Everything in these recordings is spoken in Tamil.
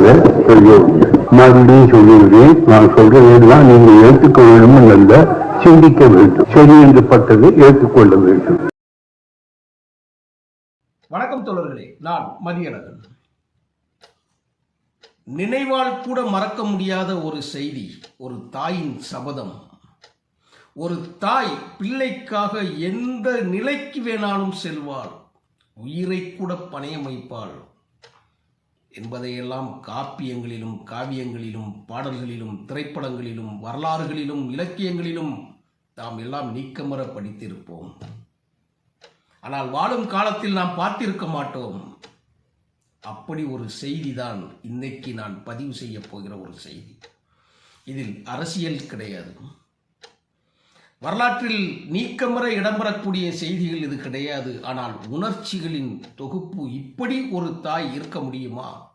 இல்லை பெரியோர்களே மறுபடியும் சொல்லுகிறேன். நான் சொல்றதுதான் நீங்கள் ஏற்றுக்க வேண்டும் அல்ல சிந்திக்க வேண்டும். சரி என்று பட்டது ஏற்றுக்கொள்ள வேண்டும். வணக்கம் தோழர்களே. நான் மதியழகன். நினைவால் கூட மறக்க முடியாத ஒரு செய்தி ஒரு தாயின் சபதம். ஒரு தாய் பிள்ளைக்காக எந்த நிலைக்கு வேணாலும் செல்வாள் உயிரை கூட பணயம் வைப்பாள் என்பதையெல்லாம் காப்பியங்களிலும் காவியங்களிலும் பாடல்களிலும் திரைப்படங்களிலும் வரலாறுகளிலும் இலக்கியங்களிலும் நாம் எல்லாம் நீக்கமர படித்திருப்போம். ஆனால் வாழும் காலத்தில் நாம் பார்த்திருக்க மாட்டோம். அப்படி ஒரு செய்தி தான் இன்னைக்கு நான் பதிவு செய்ய போகிற ஒரு செய்தி. இதில் அரசியல் கிடையாது. வரலாற்றில் நீக்கமர இடம்பெறக்கூடிய செய்திகள் இது கிடையாது. ஆனால் உணர்ச்சிகளின் தொகுப்பு இப்படி ஒரு தாய் இருக்க முடியுமா?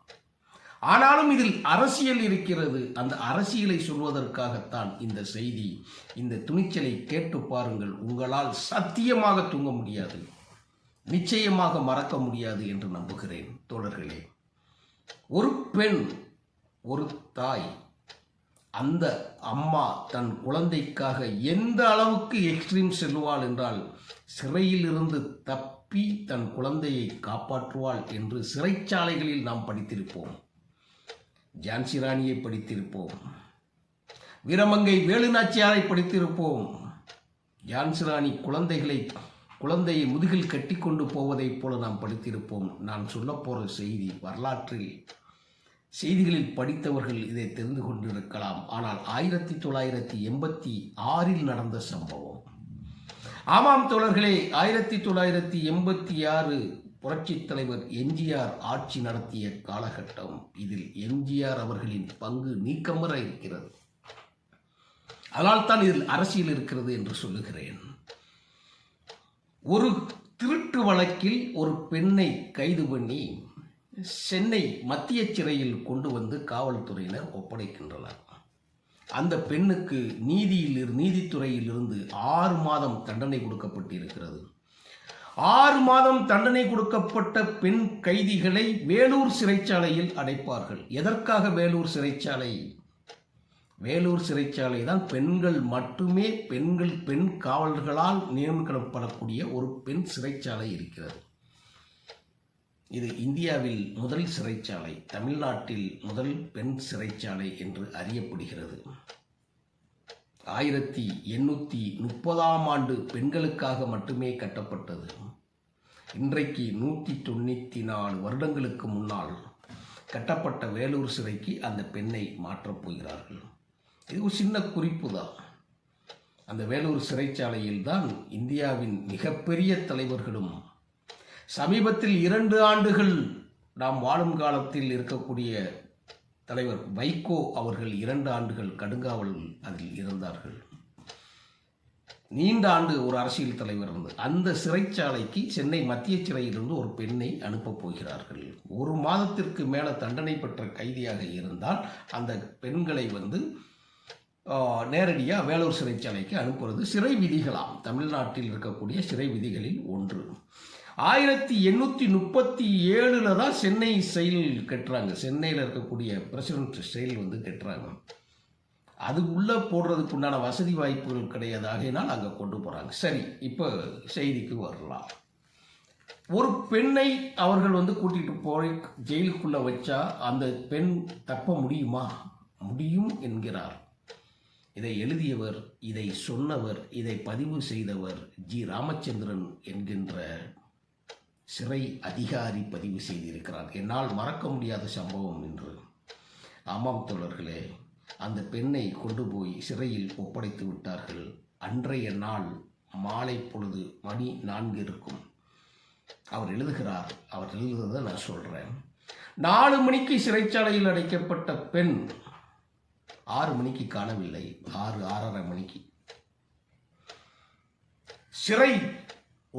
ஆனாலும் இதில் அரசியல் இருக்கிறது. அந்த அரசியலை சொல்வதற்காகத்தான் இந்த செய்தி. இந்த துணிச்சலை கேட்டு பாருங்கள். உங்களால் சத்தியமாக தூங்க முடியாது. நிச்சயமாக மறக்க முடியாது என்று நம்புகிறேன். தோழர்களே ஒரு பெண் ஒரு தாய் அந்த அம்மா தன் குழந்தைக்காக எந்த அளவுக்கு எக்ஸ்ட்ரீம் செல்வாள் என்றால் சிறையிலிருந்து தப்பி தன் குழந்தையை காப்பாற்றுவாள் என்று சிறைச்சாலைகளில் நாம் படித்திருப்போம். ஜான்சி ராணியை படித்திருப்போம். வீரமங்கை வேலுநாச்சியாரை படித்திருப்போம். ஜான்சி ராணி குழந்தைகளை குழந்தையை முதுகில் கட்டிக்கொண்டு போவதைப் போல நாம் படித்திருப்போம். நான் சொல்லப்போகிற செய்தி வரலாற்றில் செய்திகளில் படித்தவர்கள் இதை தெரிந்து கொண்டிருக்கலாம். ஆனால் ஆயிரத்தி தொள்ளாயிரத்தி எண்பத்தி ஆறில் நடந்த சம்பவம். ஆமாம் தோழர்களே ஆயிரத்தி தொள்ளாயிரத்தி எண்பத்தி ஆறு புரட்சித் தலைவர் எம்ஜிஆர் ஆட்சி நடத்திய காலகட்டம். இதில் எம்ஜிஆர் அவர்களின் பங்கு நீக்கமர இருக்கிறது. அதனால் தான் இதில் அரசியல் இருக்கிறது என்று சொல்லுகிறேன். ஒரு திருட்டு வழக்கில் ஒரு பெண்ணை கைது பண்ணி சென்னை மத்திய சிறையில் கொண்டு வந்து காவல்துறையினர் ஒப்படைக்கின்றனர். அந்த பெண்ணுக்கு நீதியில் நீதித்துறையில் இருந்து ஆறு மாதம் தண்டனை கொடுக்கப்பட்டிருக்கிறது. ஆறு மாதம் தண்டனை கொடுக்கப்பட்ட பெண் கைதிகளை வேலூர் சிறைச்சாலையில் அடைப்பார்கள். எதற்காக வேலூர் சிறைச்சாலை? வேலூர் சிறைச்சாலை தான் பெண்கள் மட்டுமே பெண்கள் பெண் காவலர்களால் நியமிக்கப்படக்கூடிய ஒரு பெண் சிறைச்சாலை இருக்கிறது. இது இந்தியாவில் முதல் சிறைச்சாலை தமிழ்நாட்டில் முதல் பெண் சிறைச்சாலை என்று அறியப்படுகிறது. ஆயிரத்தி எண்ணூற்றி முப்பதாம் ஆண்டு பெண்களுக்காக மட்டுமே கட்டப்பட்டது. இன்றைக்கு நூற்றி தொண்ணூற்றி நாலு வருடங்களுக்கு முன்னால் கட்டப்பட்ட வேலூர் சிறைக்கு அந்த பெண்ணை மாற்றப் போகிறார்கள். இது ஒரு சின்ன குறிப்பு தான். அந்த வேலூர் சிறைச்சாலையில் தான் இந்தியாவின் மிகப்பெரிய தலைவர்களும் சமீபத்தில் இரண்டு ஆண்டுகள் நாம் வாழும் காலத்தில் இருக்கக்கூடிய தலைவர் வைகோ அவர்கள் இரண்டு ஆண்டுகள் கடுங்காவல் அதில் இருந்தார்கள். நீண்ட ஆண்டு ஒரு அரசியல் தலைவர் இருந்து அந்த சிறைச்சாலைக்கு சென்னை மத்திய சிறையிலிருந்து ஒரு பெண்ணை அனுப்பப் போகிறார்கள். ஒரு மாதத்திற்கு மேலே தண்டனை பெற்ற கைதியாக இருந்தால் அந்த பெண்களை வந்து நேரடியாக வேலூர் சிறைச்சாலைக்கு அனுப்புறது சிறை விதிகளாம். தமிழ்நாட்டில் இருக்கக்கூடிய சிறை விதிகளில் ஒன்று. ஆயிரத்தி எண்ணூற்றி முப்பத்தி ஏழில் தான் சென்னை செயல் கட்டுறாங்க. சென்னையில் இருக்கக்கூடிய பிரசிடென்ட் செயல் வந்து கட்டுறாங்க. அது உள்ளே போடுறதுக்கு உண்டான வசதி வாய்ப்புகள் கிடையாது. ஆகையினால் அங்கே கொண்டு போகிறாங்க சரி இப்போ செய்திக்கு வரலாம். ஒரு பெண்ணை அவர்கள் வந்து கூட்டிகிட்டு போய் ஜெயிலுக்குள்ளே வச்சா அந்த பெண் தப்ப முடியுமா? முடியும் என்கிறார். இதை எழுதியவர் இதை சொன்னவர் இதை பதிவு செய்தவர் ஜி. ராமச்சந்திரன் என்கின்ற சிறை அதிகாரி பதிவு செய்திருக்கிறார். என்னால் மறக்க முடியாத சம்பவம் என்று ஆமாம் தோழர்களே அந்த பெண்ணை கொண்டு போய் சிறையில் ஒப்படைத்து விட்டார்கள். அன்றைய நாள் மாலை பொழுது மணி நான்கு இருக்கும். அவர் எழுதுகிறார். அவர் எழுதுறதை நான் சொல்கிறேன் நாலு மணிக்கு சிறைச்சாலையில் அடைக்கப்பட்ட பெண் ஆறு மணிக்கு காணவில்லை. ஆறு ஆறரை மணிக்கு. சிறை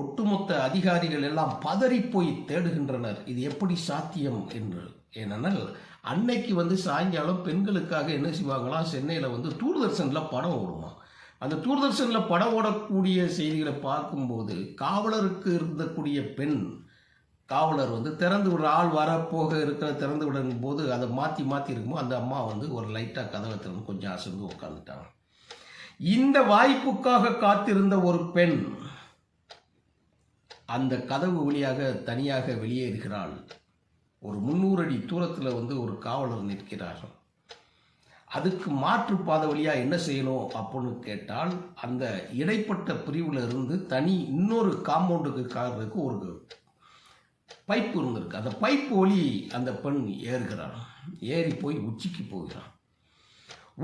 ஒட்டுமொத்த அதிகாரிகள் எல்லாம் பதறி போய் தேடுகின்றனர். இது எப்படி சாத்தியம் என்று. ஏனென்றால் அன்னைக்கு வந்து சாயங்காலம் பெண்களுக்காக என்ன செய்வாங்களா? சென்னையில் வந்து தூர்தர்ஷனில் படம் ஓடுமா? அந்த தூர்தர்ஷனில் படம் ஓடக்கூடிய செய்திகளை பார்க்கும்போது காவலருக்கு இருந்தக்கூடிய பெண் காவலர் வந்து திறந்து விடுற ஆள் வர போக இருக்கிற திறந்து விடும் போது அதை மாற்றி மாற்றி இருக்கும்போது அந்த அம்மா வந்து ஒரு லைட்டாக கதவை திறந்து கொஞ்சம் அசந்து உட்காந்துட்டாங்க இந்த வாய்ப்புக்காக காத்திருந்த ஒரு பெண் அந்த கதவு வழியாக தனியாக வெளியேறுகிறாள் ஒரு முந்நூறு அடி தூரத்தில் வந்து ஒரு காவலர் நிற்கிறார் அதுக்கு மாற்று பாதை வழியாக என்ன செய்யணும் அப்படின்னு கேட்டால் அந்த இடைப்பட்ட பிரிவில் இருந்து தனி இன்னொரு காம்பவுண்டுக்கு காரருக்கு ஒரு பைப்பு இருந்திருக்கு. அந்த பைப்பு வழி அந்த பெண் ஏறுகிறார் ஏறி போய் உச்சிக்கு போகிறான்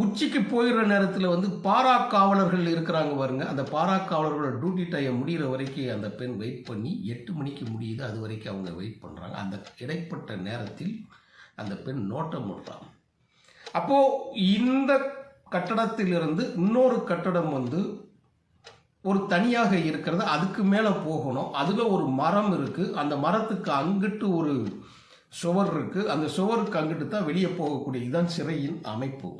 உச்சிக்கு போயிடுற நேரத்தில் வந்து பாரா காவலர்கள் இருக்கிறாங்க பாருங்க. அந்த பாரா காவலர்களோட டியூட்டி டைம் முடிகிற வரைக்கும் அந்த பெண் வெயிட் பண்ணி எட்டு மணிக்கு முடியுது. அது வரைக்கும் அவங்க வெயிட் பண்ணுறாங்க அந்த இடைப்பட்ட நேரத்தில் அந்த பெண் நோட்டம் விடுறாங்க அப்போது இந்த கட்டடத்திலிருந்து இன்னொரு கட்டடம் வந்து ஒரு தனியாக இருக்கிறது. அதுக்கு மேலே போகணும். அதில் ஒரு மரம் இருக்குது அந்த மரத்துக்கு அங்கிட்டு ஒரு சுவர் இருக்குது அந்த சுவருக்கு அங்கிட்டு தான் வெளியே போகக்கூடிய. இதுதான் சிறையின் அமைப்பு.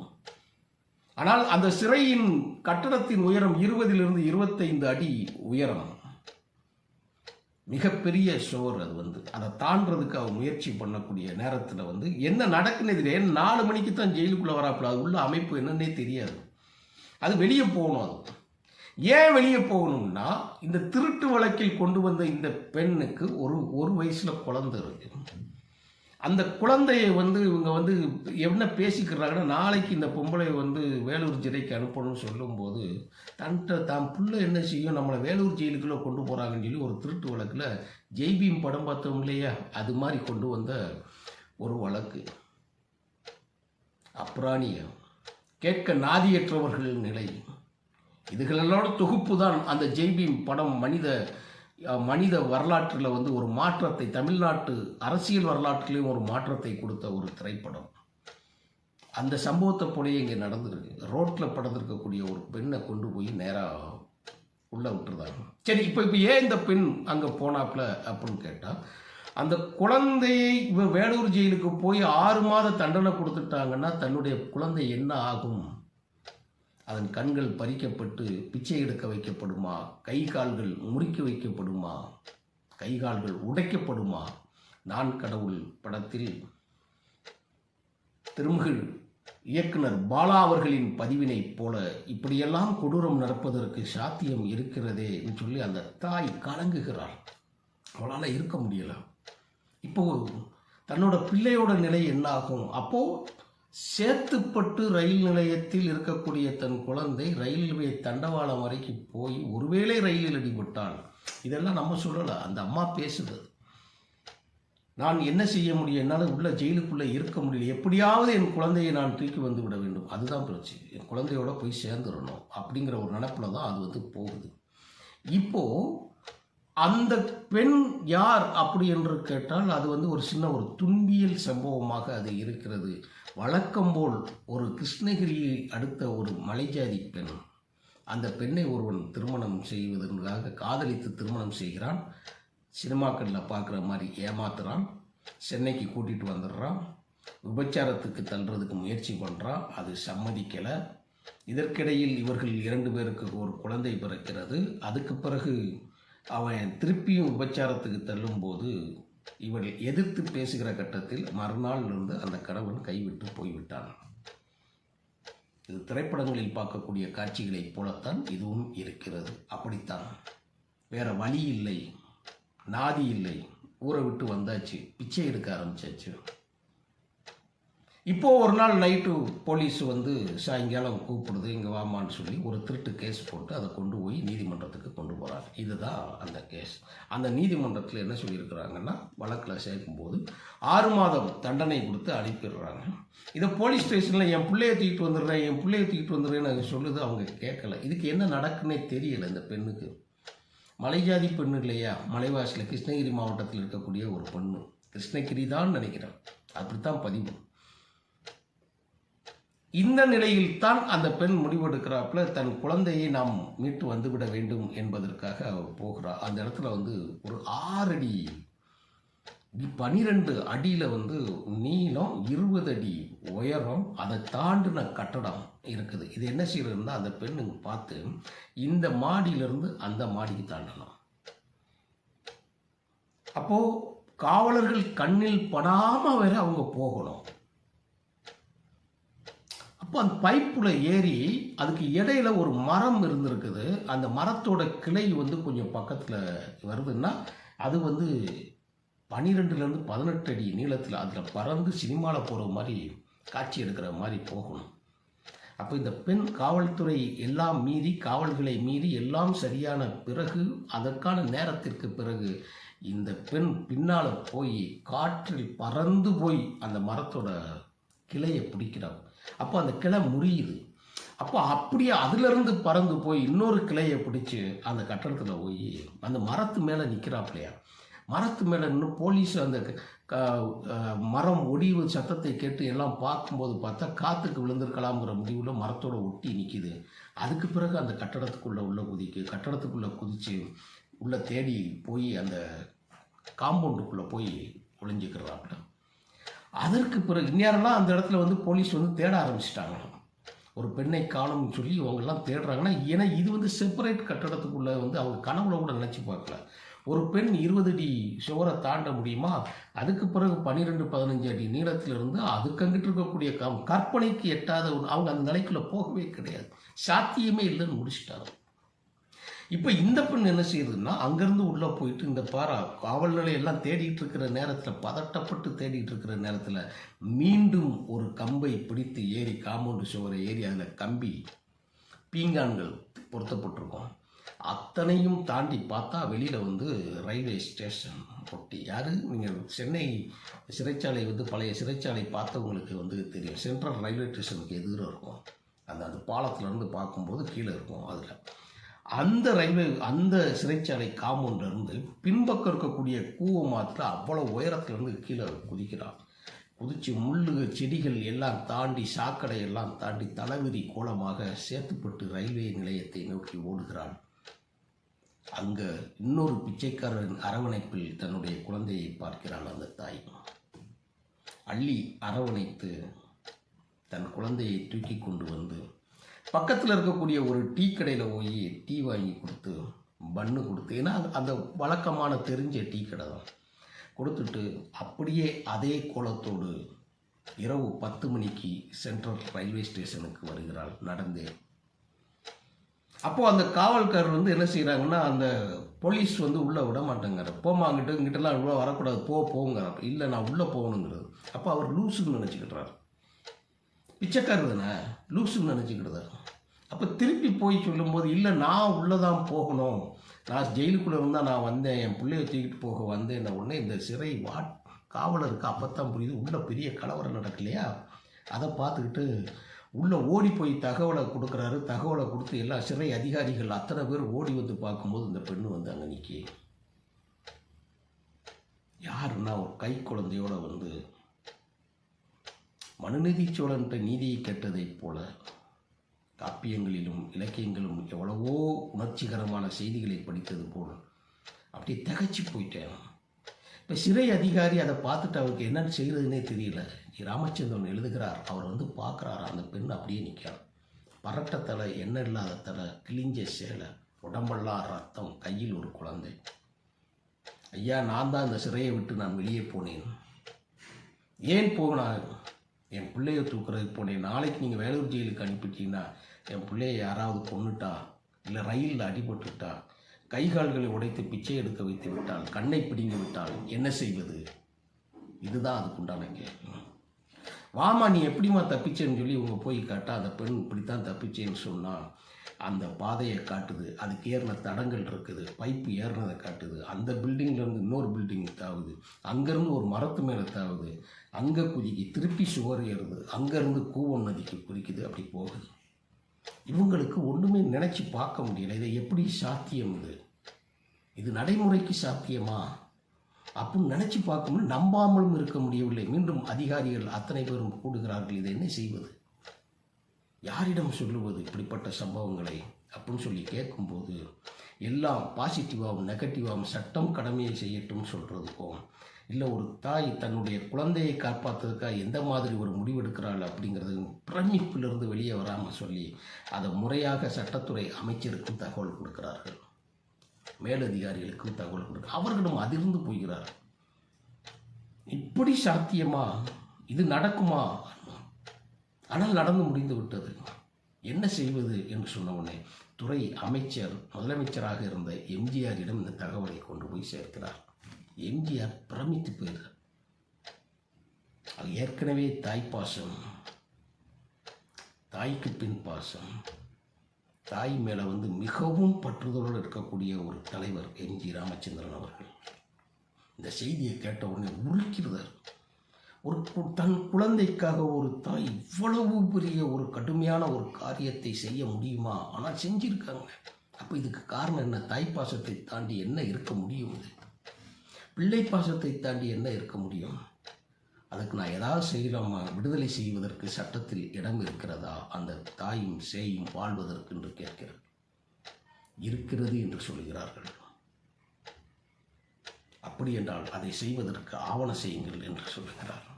ஆனால் அந்த சிறையின் கட்டடத்தின் உயரம் இருபதிலிருந்து இருபத்தைந்து அடி உயரம். மிகப்பெரிய சுவர் அது வந்து. அதை தாண்டதுக்கு அவர் முயற்சி பண்ணக்கூடிய நேரத்தில் வந்து என்ன நடக்குன்னு தெரியாது நாலு மணிக்கு தான் ஜெயிலுக்குள்ளே வராப்புல. அது உள்ள அமைப்பு என்னன்னே தெரியாது. அது வெளியே போகணும் அது. ஏன் வெளியே போகணும்னா இந்த திருட்டு வழக்கில் கொண்டு வந்த இந்த பெண்ணுக்கு ஒரு ஒரு வயசில் குழந்தை இருக்குது அந்த குழந்தையை வந்து இவங்க வந்து என்ன பேசிக்கிறாங்கன்னா நாளைக்கு இந்த பொம்பளை வந்து வேலூர் சிறைக்கு அனுப்பணும்னு சொல்லும்போது தன்ட்ட தான் புள்ள என்ன செய்யும்? நம்மளை வேலூர் ஜெயிலுக்குள்ளே கொண்டு போகிறாங்கன்னு சொல்லி ஒரு திருட்டு வழக்கில் ஜெய்பீம் படம் பார்த்தோம் இல்லையா? அது மாதிரி கொண்டு வந்த ஒரு வழக்கு. அப்ராணியம். கேட்க நாதியற்றவர்கள் நிலை. இதுகளோட தொகுப்பு தான் அந்த ஜெய்பீம் படம் மனித மனித வரலாற்றில் வந்து ஒரு மாற்றத்தை தமிழ்நாட்டு அரசியல் வரலாற்றிலையும் ஒரு மாற்றத்தை கொடுத்த ஒரு திரைப்படம். அந்த சம்பவத்தை போலயே இங்கே நடந்துருக்கு. ரோட்டில் படந்திருக்கக்கூடிய ஒரு பெண்ணை கொண்டு போய் நேராக உள்ளே விட்டுருதாங்க. சரி இப்போ இப்போ ஏன் இந்த பெண் அங்கே போனாப்புல அப்படின்னு கேட்டால் அந்த குழந்தையை இவ வேலூர் ஜெயிலுக்கு போய் ஆறு மாத தண்டனை கொடுத்துட்டாங்கன்னா தன்னுடைய குழந்தை என்ன ஆகும்? அதன் கண்கள் பறிக்கப்பட்டு பிச்சை எடுக்க வைக்கப்படுமா? கை கால்கள் முறிக்க வைக்கப்படுமா? கை கால்கள் உடைக்கப்படுமா? நான் கடவுள் படத்தில் திருமகள் இயக்குனர் பாலா அவர்களின் பதிவினைப் போல இப்படியெல்லாம் கொடூரம் நடப்பதற்கு சாத்தியம் இருக்கிறதே என்று சொல்லி அந்த தாய் கலங்குகிறாள். அவளால் இருக்க முடியல. இப்போ தன்னோட பிள்ளையோட நிலை என்னாகும்? அப்போது சேத்துப்பட்டு ரயில் நிலையத்தில் இருக்கக்கூடிய தன் குழந்தை ரயில்வே தண்டவாளம் வரைக்கும் போய் ஒருவேளை ரயிலில் அடிபட்டால் இதெல்லாம் நம்ம சொல்லலை அந்த அம்மா பேசுது. நான் என்ன செய்ய முடியும்? என்னால் உள்ள ஜெயிலுக்குள்ளே இருக்க முடியல. எப்படியாவது என் குழந்தையை நான் தூக்கி வந்து விட வேண்டும். அதுதான் பிரச்சனை. என் குழந்தையோட போய் சேர்ந்துடணும் அப்படிங்கிற ஒரு நினப்பில் தான் அது வந்து போகுது. இப்போது அந்த பெண் யார் அப்படி என்று கேட்டால் அது வந்து ஒரு சின்ன ஒரு துன்பியல் சம்பவமாக அது இருக்கிறது. வழக்கம்போல் ஒரு கிருஷ்ணகிரியை அடுத்த ஒரு மலைஜாதி பெண் அந்த பெண்ணை ஒருவன் திருமணம் செய்வதற்காக காதலித்து திருமணம் செய்கிறான். சினிமாக்களில் பார்க்குற மாதிரி ஏமாத்துறான். சென்னைக்கு கூட்டிகிட்டு வந்துடுறான். விபச்சாரத்துக்கு தள்ளுறதுக்கு முயற்சி பண்ணுறான் அது சம்மதிக்கலை. இதற்கிடையில் இவர்கள் இரண்டு பேருக்கு ஒரு குழந்தை பிறக்கிறது. அதுக்கு பிறகு அவன் திருப்பியும் உபச்சாரத்துக்கு தள்ளும்போது இவர்கள் எதிர்த்து பேசுகிற கட்டத்தில் மறுநாள் இருந்து அந்த கடவுள் கைவிட்டு போய்விட்டான். இது திரைப்படங்களில் பார்க்கக்கூடிய காட்சிகளைப் போலத்தான் இதுவும் இருக்கிறது. அப்படித்தான். வேற வழி இல்லை. நாதி இல்லை. ஊரை விட்டு வந்தாச்சு. பிச்சை எடுக்க ஆரம்பிச்சாச்சு. இப்போது ஒரு நாள் நைட்டு போலீஸ் வந்து சாயங்காலம் கூப்பிடுது இங்கே வாமான்னு சொல்லி ஒரு திருட்டு கேஸ் போட்டு அதை கொண்டு போய் நீதிமன்றத்துக்கு கொண்டு போகிறாங்க இதுதான் அந்த கேஸ். அந்த நீதிமன்றத்தில் என்ன சொல்லியிருக்கிறாங்கன்னா வழக்கில் சேர்க்கும்போது ஆறு மாதம் தண்டனை கொடுத்து அனுப்பிடுறாங்க. இதை போலீஸ் ஸ்டேஷனில் என் பிள்ளைய தூக்கிட்டு வந்துடுறேன் என் பிள்ளைய தூக்கிட்டு வந்துடுறேன்னு சொல்லுது அவங்க கேட்கல இதுக்கு என்ன நடக்குன்னே தெரியலை இந்த பெண்ணுக்கு. மலைஜாதி பெண்ணு இல்லையா? மலைவாசியில் கிருஷ்ணகிரி மாவட்டத்தில் இருக்கக்கூடிய ஒரு பெண்ணு. கிருஷ்ணகிரி தான் நினைக்கிறேன். அப்படித்தான் பதிவு. இந்த நிலையில் தான் அந்த பெண் முடிவெடுக்கிறாப்புல தன் குழந்தையை நாம் மீட்டு வந்துவிட வேண்டும் என்பதற்காக போகிறார் அந்த இடத்துல வந்து ஒரு ஆறடி பனிரெண்டு அடியில் வந்து நீளம் இருபது அடி உயரம் அதை தாண்டின கட்டடம் இருக்குது. இது என்ன செய்யறதுன்னா அந்த பெண்ணுங்க பார்த்து இந்த மாடியிலிருந்து அந்த மாடிக்கு தாண்டலாம். அப்போது காவலர்கள் கண்ணில் படாமல் வேற அவங்க போகணும். அப்போ அந்த பைப்புல ஏறி அதுக்கு இடையில ஒரு மரம் இருந்திருக்குது. அந்த மரத்தோட கிளை வந்து கொஞ்சம் பக்கத்தில் வருதுன்னா அது வந்து பன்னிரெண்டுலேருந்து பதினெட்டு அடி நீளத்தில் அதில் பறந்து சினிமாவில் போகிற மாதிரி காட்சி எடுக்கிற மாதிரி போகணும். அப்போ இந்த பெண் காவல்துறை எல்லாம் மீறி காவல்களை மீறி எல்லாம் சரியான பிறகு அதற்கான நேரத்திற்கு பிறகு இந்த பெண் பின்னால் போய் காற்றில் பறந்து போய் அந்த மரத்தோட கிளையை பிடிக்கிறான் அப்போ அந்த கிளை முறியுது. அப்போ அப்படியே அதிலிருந்து பறந்து போய் இன்னொரு கிளையை பிடிச்சி அந்த கட்டடத்தில் போய் அந்த மரத்து மேலே நிற்கிறாப்லையா மரத்து மேலே இன்னும் போலீஸ் அந்த க- மரம் ஒடிவு சத்தத்தை கேட்டு எல்லாம் பார்க்கும்போது பார்த்தா காற்றுக்கு விழுந்திருக்கலாம்ங்கிற முடிவில் மரத்தோட ஒட்டி நிற்கிது அதுக்கு பிறகு அந்த கட்டடத்துக்குள்ளே உள்ள குதிக்கு கட்டடத்துக்குள்ளே குதித்து உள்ளே தேடி போய் அந்த காம்பவுண்டுக்குள்ளே போய் ஒளிஞ்சிக்கிறாப்புல அதற்கு பிறகு இந்நேரம்லாம் அந்த இடத்துல வந்து போலீஸ் வந்து தேட ஆரம்பிச்சிட்டாங்க. ஒரு பெண்ணை காணும்னு சொல்லி இவங்கெல்லாம் தேடுறாங்கன்னா ஏன்னா இது வந்து செப்பரேட் கட்டடத்துக்குள்ளே வந்து அவங்க கனவுல கூட நினச்சி பார்க்கல. ஒரு பெண் இருபது அடி சுவரை தாண்ட முடியுமா? அதுக்கு பிறகு பன்னிரெண்டு பதினஞ்சு அடி நீளத்திலிருந்து அதுக்கு அங்கிட்டு இருக்கக்கூடிய கம் கற்பனைக்கு எட்டாத அவங்க அந்த நிலைக்குள்ளே போகவே கிடையாது. சாத்தியமே இல்லைன்னு முடிச்சிட்டாங்க. இப்போ இந்த பெண் என்ன செய்யுதுன்னா அங்கேருந்து உள்ளே போயிட்டு இந்த பாரா காவல் நிலையெல்லாம் தேடிட்டு இருக்கிற நேரத்தில் பதட்டப்பட்டு தேடிட்டு இருக்கிற நேரத்தில் மீண்டும் ஒரு கம்பை பிடித்து ஏறி காம்பவுண்டு சுவரை ஏறி அதில் கம்பி பீங்கான்கள் பொருத்தப்பட்டிருக்கும். அத்தனையும் தாண்டி பார்த்தா வெளியில் வந்து ரயில்வே ஸ்டேஷன் ஒட்டி யார்? நீங்கள் சென்னை சிறைச்சாலை வந்து பழைய சிறைச்சாலை பார்த்தவங்களுக்கு வந்து தெரியும். சென்ட்ரல் ரயில்வே ஸ்டேஷனுக்கு எதிராக இருக்கும். அந்த அந்த பாலத்துலேருந்து பார்க்கும்போது கீழே இருக்கும் அதில். அந்த ரயில்வே அந்த சிறைச்சாலை காம்பவுண்ட்ல இருந்து பின்பக்கம் இருக்கக்கூடிய கூவமாத்தில் அவ்வளோ உயரத்துலேருந்து கீழே குதிக்கிறான். குதிச்சு முள்ளு செடிகள் எல்லாம் தாண்டி சாக்கடை எல்லாம் தாண்டி தலைவிரி கோலமாக சேத்துப்பட்டு ரயில்வே நிலையத்தை நோக்கி ஓடுகிறான். அங்கே இன்னொரு பிச்சைக்காரரின் அரவணைப்பில் தன்னுடைய குழந்தையை பார்க்கிறாள் அந்த தாய். அள்ளி அரவணைத்து தன் குழந்தையை தூக்கி கொண்டு வந்து பக்கத்தில் இருக்கக்கூடிய ஒரு டீ கடையில் போய் டீ வாங்கி கொடுத்து பன்னு கொடுத்து ஏன்னா அந்த வழக்கமான தெரிஞ்ச டீ கடை தான். கொடுத்துட்டு அப்படியே அதே கோலத்தோடு இரவு பத்து மணிக்கு சென்ட்ரல் ரயில்வே ஸ்டேஷனுக்கு வருகிறாள் நடந்தே. அப்போது அந்த காவல்காரர் வந்து என்ன செய்கிறாங்கன்னா அந்த போலீஸ் வந்து உள்ளே விட மாட்டேங்கிறார். போமா அங்கிட்ட இங்கிட்டலாம் இவ்வளோ வரக்கூடாது போ போங்கிறார் இல்லை நான் உள்ளே போகணுங்கிறது. அப்போ அவர் லூசுன்னு நினச்சிக்கிட்டார் பிச்சைக்காரர் தானே? லூசுன்னு நினச்சிக்கிட்டு அப்போ திருப்பி போய் சொல்லும்போது இல்லை நான் உள்ளே தான் போகணும். நான் ஜெயிலுக்குள்ளே இருந்தால் நான் வந்தேன். என் பிள்ளைய தூக்கிட்டு போக வந்தேன் உடனே இந்த சிறை வாட் காவலருக்கு அப்பத்தான் புரியுது. உள்ளே பெரிய கலவரம் நடக்கலையா? அதை பார்த்துக்கிட்டு உள்ளே ஓடி போய் தகவலை கொடுக்குறாரு. தகவலை கொடுத்து எல்லா சிறை அதிகாரிகள் அத்தனை பேர் ஓடி வந்து பார்க்கும்போது இந்த பெண்ணு வந்து அங்கே நிற்கி யாருன்னா ஒரு கை குழந்தையோட வந்து மனுநீதி சோழன்ற நீதியை கேட்டதைப் போல காப்பியங்களிலும் இலக்கியங்களும் எவ்வளவோ உணர்ச்சிகரமான செய்திகளை படித்தது போல் அப்படியே தகச்சு போயிட்டேன். இப்போ சிறை அதிகாரி அதை பார்த்துட்டு அவருக்கு என்னென்னு செய்கிறதுனே தெரியல. ராமச்சந்திரன் எழுதுகிறார் அவர் வந்து பார்க்குறாரு அந்த பெண் அப்படியே நிற்கிறார் பரட்ட தலை எண்ணெய் இல்லாத தலை கிழிஞ்ச சேலை உடம்பெல்லாம் ரத்தம் கையில் ஒரு குழந்தை. ஐயா நான் தான் இந்த சிறையை விட்டு நான் வெளியே போனேன். ஏன் போனான் என் பிள்ளைய தூக்குறதுக்கு போனேன். நாளைக்கு நீங்கள் வேலூர் ஜெயிலுக்கு அனுப்பிட்டீங்கன்னா என் பிள்ளைய யாராவது கொன்னுட்டா? இல்லை ரயிலில் அடிபட்டுட்டா? கை கால்களை உடைத்து பிச்சை எடுக்க வைத்து விட்டால் கண்ணை பிடிங்கி விட்டால் என்ன செய்வது? இதுதான் அதுக்குண்டான கேள்வி. வாமா நீ எப்படிம்மா தப்பிச்சேன்னு சொல்லி இவங்க போய் கேட்டால் அந்த பெண் இப்படித்தான் தப்பிச்சேன்னு சொன்னால் அந்த பாதையை காட்டுது அதுக்கு ஏறின தடங்கள் இருக்குது பைப்பு ஏறினதை காட்டுது அந்த பில்டிங்லேருந்து இன்னொரு பில்டிங் தாவுது அங்கேருந்து ஒரு மரத்து மேலே தாவுது அங்கே குதிக்கி திருப்பி சுவர் ஏறுது அங்கேருந்து கூவன் நதிக்கு குதிக்குது அப்படி போகுது. இவங்களுக்கு ஒன்றுமே நினச்சி பார்க்க முடியல இதை எப்படி சாத்தியம் இது? இது நடைமுறைக்கு சாத்தியமா? அப்படின்னு நினச்சி பார்க்கும்போது நம்பாமலும் இருக்க முடியவில்லை. மீண்டும் அதிகாரிகள் அத்தனை பேரும் கூடுகிறார்கள் இதை என்ன செய்வது? யாரிடம் சொல்லுவது இப்படிப்பட்ட சம்பவங்களை அப்படின்னு சொல்லி கேட்கும்போது எல்லாம் பாசிட்டிவாகவும் நெகட்டிவாகவும் சட்டம் கடமையை செய்யட்டும் சொல்கிறதுக்கும் இல்லை ஒரு தாய் தன்னுடைய குழந்தையை காப்பாற்றுறதுக்காக எந்த மாதிரி ஒரு முடிவெடுக்கிறாள் அப்படிங்கிறது பிரமிப்பிலிருந்து வெளியே வராமல் சொல்லி அதை முறையாக சட்டத்துறை அமைச்சருக்கும் தகவல் கொடுக்கிறார்கள். மேலதிகாரிகளுக்கும் தகவல் கொடுக்க அவர்களும் அதிர்ந்து போகிறார் இப்படி சாத்தியமா? இது நடக்குமா? ஆனால் நடந்து முடிந்து விட்டது. என்ன செய்வது என்று சொன்ன உடனே துறை அமைச்சர் முதலமைச்சராக இருந்த எம்ஜிஆரிடம் இந்த தகவலை கொண்டு போய் சேர்க்கிறார். எம்ஜிஆர் பிரமித்து போயிடுறார். அது ஏற்கனவே தாய்ப்பாசம் தாய்க்கு பின் பாசம் தாய் மேலே வந்து மிகவும் பற்றுதலோடு இருக்கக்கூடிய ஒரு தலைவர் எம்ஜி ராமச்சந்திரன் அவர்கள். இந்த செய்தியை கேட்ட உடனே உருக்கிறார் ஒரு தன் குழந்தைக்காக ஒரு தாய் இவ்வளவு பெரிய ஒரு கடுமையான ஒரு காரியத்தை செய்ய முடியுமா? ஆனால் செஞ்சிருக்காங்க. அப்போ இதுக்கு காரணம் என்ன? தாய் பாசத்தை தாண்டி என்ன இருக்க முடியும் இது? பிள்ளை பாசத்தை தாண்டி என்ன இருக்க முடியும்? அதுக்கு நான் ஏதாவது செய்யலாமா? விடுதலை செய்வதற்கு சட்டத்தில் இடம் இருக்கிறதா? அந்த தாயும் சேயும் வாழ்வதற்கு என்று கேட்கிறார் இருக்கிறது என்று சொல்கிறார்கள். அப்படி என்றால் அதை செய்வதற்கு ஆவண செய்யுங்கள் என்று சொல்கிறார்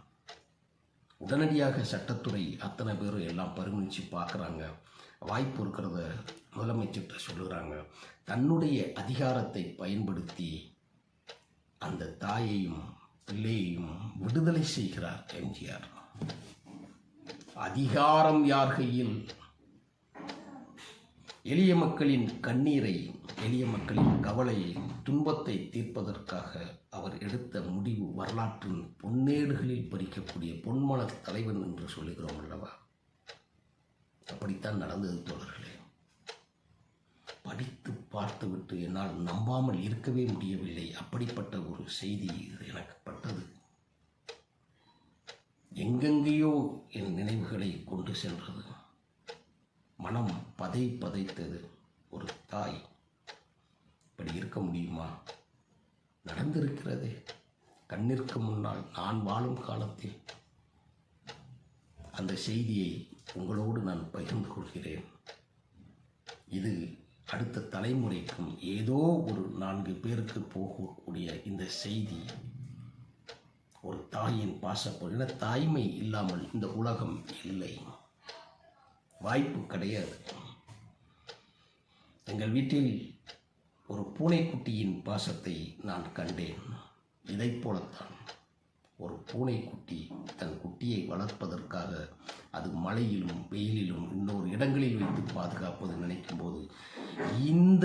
உடனடியாக சட்டத்துறை அத்தனை பேரும் எல்லாம் பரிகணித்து பார்க்குறாங்க. வாய்ப்பு இருக்கிறத முதலமைச்சர்கிட்ட சொல்லுகிறாங்க தன்னுடைய அதிகாரத்தை பயன்படுத்தி அந்த தாயையும் பிள்ளையையும் விடுதலை செய்கிறார் எம்ஜிஆர். அதிகாரம் யார் கையில்? எளிய மக்களின் கண்ணீரை எளிய மக்களின் கவலையை துன்பத்தை தீர்ப்பதற்காக அவர் எடுத்த முடிவு வரலாற்றின் பொன்னேடுகளில் பறிக்கக்கூடிய பொன்மலர் தலைவன் என்று சொல்லுகிறோம் அல்லவா? அப்படித்தான் நடந்தது தோழர்களே. படித்து பார்த்துவிட்டு என்னால் நம்பாமல் இருக்கவே முடியவில்லை. அப்படிப்பட்ட ஒரு செய்தி இது எனக்கு பட்டது. எங்கெங்கேயோ என் நினைவுகளை கொண்டு சென்றது. மனம் பதை பதைத்தது ஒரு தாய். இப்படி இருக்க முடியுமா? நடந்திருக்கிறதே. கண்ணிற்கு முன்னால் நான் வாழும் காலத்தில் அந்த செய்தியை உங்களோடு நான் பகிர்ந்து கொள்கிறேன். இது அடுத்த தலைமுறைக்கும் ஏதோ ஒரு நான்கு பேருக்கு போகக்கூடிய இந்த செய்தி. ஒரு தாயின் பாசப்போல் ஏன்னா தாய்மை இல்லாமல் இந்த உலகம் இல்லை. வாய்ப்பு கிடையாது. எங்கள் வீட்டில் ஒரு பூனைக்குட்டியின் பாசத்தை நான் கண்டேன். இதைப் போலத்தான் ஒரு பூனைக்குட்டி தன் குட்டியை வளர்ப்பதற்காக அது மழையிலும் வெயிலிலும் இன்னொரு இடங்களில் வைத்து பாதுகாப்பது நினைக்கும்போது இந்த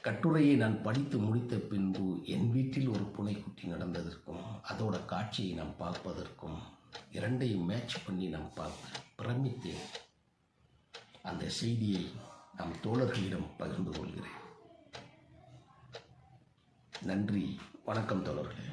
கட்டுரையை நான் படித்து முடித்த பின்பு என் வீட்டில் ஒரு பூனைக்குட்டி நடந்ததற்கும் அதோட காட்சியை நாம் பார்ப்பதற்கும் இரண்டையும் மேட்ச் பண்ணி நாம் பார்த்து பிரமித்தேன். அந்த செய்தியை நம் தோழர்களிடம் பகிர்ந்து கொள்கிறேன். நன்றி. வணக்கம் தோழர்களே.